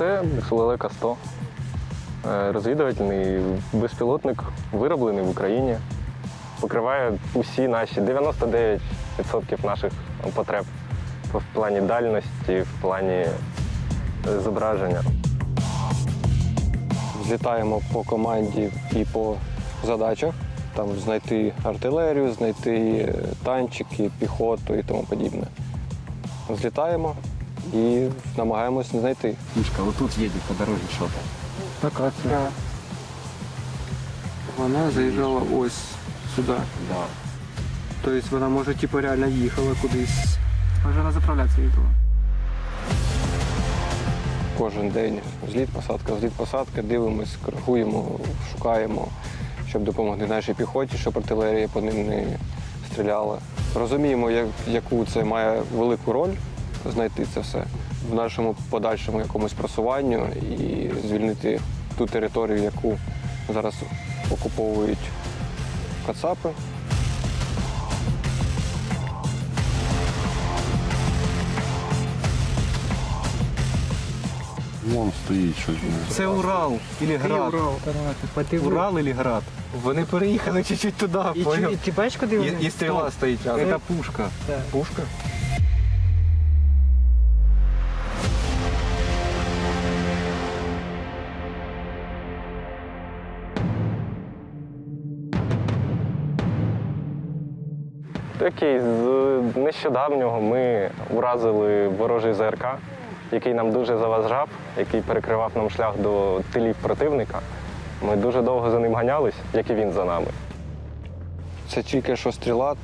Це лелека 100. Е, Розвідувальний безпілотник вироблений в Україні. Покриває усі наші 99% наших потреб в плані дальності, в плані е, зображення. Злітаємо по команді і по задачах. Там знайти артилерію, знайти е, танчики, піхоту і тому подібне. Злітаємо і намагаємось знайти. Мишка, вот тут едет по дороге что-то. Така це. Вона заїжджала ось сюди. Да. Тобто вона може типу реально їхала кудись. Може вона заправлятися їздила. Кожен день зліт, посадка, зліт, посадка, дивимось, коригуємо, шукаємо, щоб допомогти нашій піхоті, щоб артилерія по ним не стріляла. Розуміємо, як- яку це має велику роль знайти це все в нашому подальшому якомусь просуванню і звільнити ту територію, яку зараз окуповують кацапи. Вон стоїть щось. Це Урал или Град. Урал или Град. Вони переїхали чуть-чуть туди, І, поняв? і ти бачиш, куди вони? І, і стріла стоїть рядом. Це пушка. Так. Пушка? Такий з нещодавнього ми уразили ворожий ЗРК, який нам дуже заважав, який перекривав нам шлях до тилів противника. Ми дуже довго за ним ганялись, як і він за нами. Це тільки що стріла,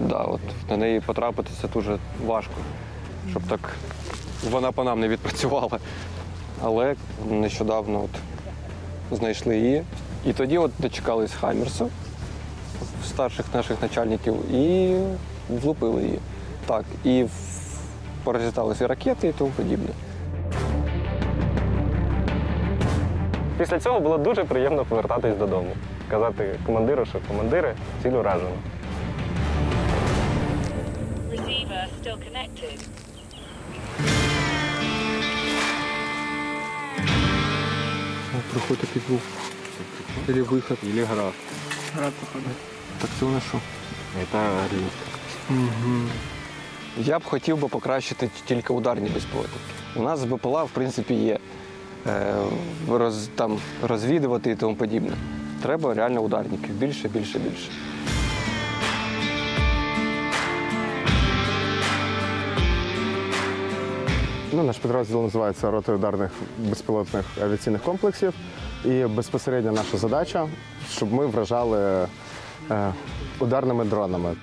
да, от на неї потрапити це дуже важко, щоб так вона по нам не відпрацювала. Але нещодавно от знайшли її. І тоді от дочекались Хаймерсу, старших наших начальників, і влупили її. Так, і порозліталися ракети і тому подібне. Після цього було дуже приємно повертатись додому. Казати командиру, що командири, ціль уражена. Receiver still connected. О, проход такий був. Или виход. Или Град. Град, походу. Так це вона що? Это Орлівка. Я б хотів би покращити тільки ударні безпілотники. У нас БПЛА, в принципі, є е, роз, там, розвідувати і тому подібне. Треба реально ударників. Більше, більше, більше. Ну, наш підрозділ називається рота ударних безпілотних авіаційних комплексів. І безпосередньо наша задача, щоб ми вражали ударними дронами.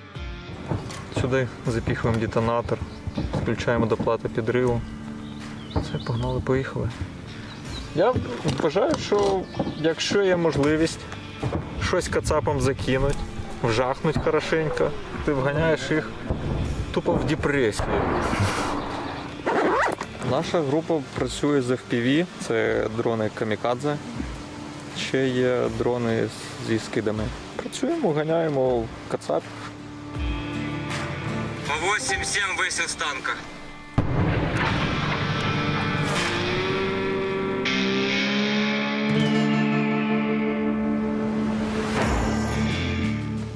Сюди запіхуємо детонатор, включаємо до плати підриву. Все, погнали, поїхали. Я вважаю, що якщо є можливість щось кацапам закинуть, вжахнуть хорошенько, ти вганяєш їх тупо в депресію. Наша група працює з FPV, це дрони камікадзе. Ще є дрони зі скидами. Працюємо, ганяємо кацапів. По 8-7 высел с танка.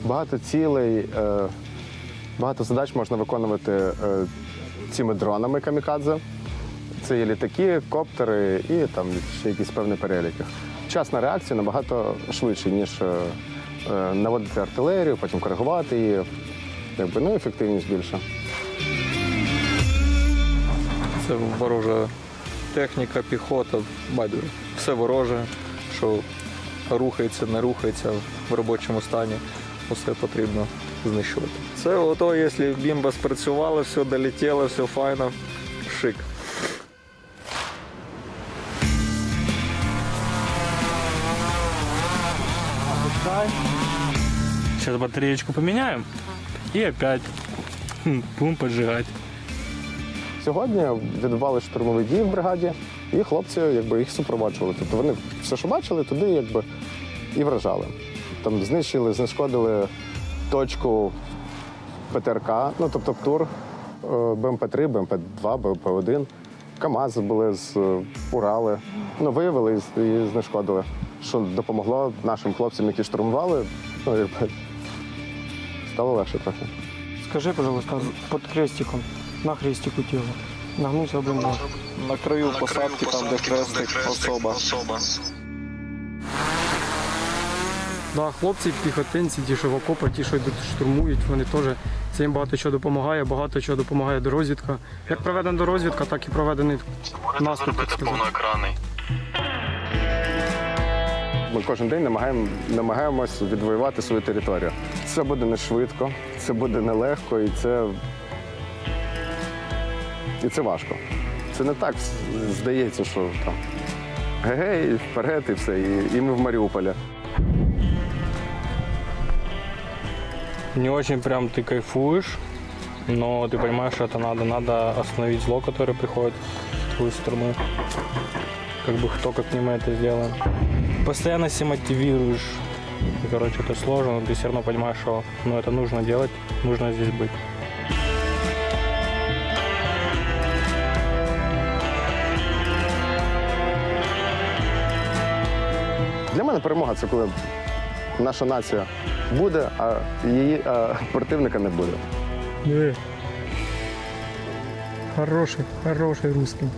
Багато цілей, е, багато задач можна виконувати е, цими дронами камікадзе. Це є літаки, коптери і там ще якісь певні переліки. Час на реакцію набагато швидший, ніж е, е, наводити артилерію, потім коригувати її. Якби, ну, ефективність більша. Це ворожа техніка, піхота, байдуже. Все вороже, що рухається, не рухається в робочому стані. Усе потрібно знищувати. Це ото, якщо бімба спрацювала, все долетіло, все файно, шик. Сейчас батареечку поменяем и опять будем поджигать. Сьогодні відбували штурмові дії в бригаді, і хлопці якби, їх супроводжували. Тобто вони все, що бачили, туди якби, і вражали. Там знищили, знешкодили точку ПТРК, ну тобто ПТУР, е, БМП-3, БМП-2, БМП-1. КАМАЗи були з е, Урали. Ну, виявили і знешкодили. Що допомогло нашим хлопцям, які штурмували, ну, якби стало легше трохи. Скажи, пожалуйста, під крестиком, на хрестику тіло. Нагнувся бліндаж. На краю посадки, там, де хрестик, особа. Да, хлопці, піхотинці, ті, що в окопах, ті, що йдуть штурмують, вони теж це їм багато чого допомагає, багато чого допомагає дорозвідка. Як проведена дорозвідка, так і проведений наступ. так сказати. Ми кожен день намагаємо, намагаємось відвоювати свою територію. Це буде не швидко, це буде нелегко і це. І це важко. Це не так здається, що там гей, вперед і все. І, і ми в Маріуполі. Не очень прям ты кайфуешь, но ты понимаешь, что это надо. Надо остановить зло, которое приходит в твою страну. Как бы кто как не мы это сделаем. Постоянно себя мотивируешь. И, короче, это сложно, но ты все равно понимаешь, что ну, это нужно делать, нужно здесь быть. Для мене перемога це коли наша нація буде, а її а противника не буде. Хороший, хороший русский.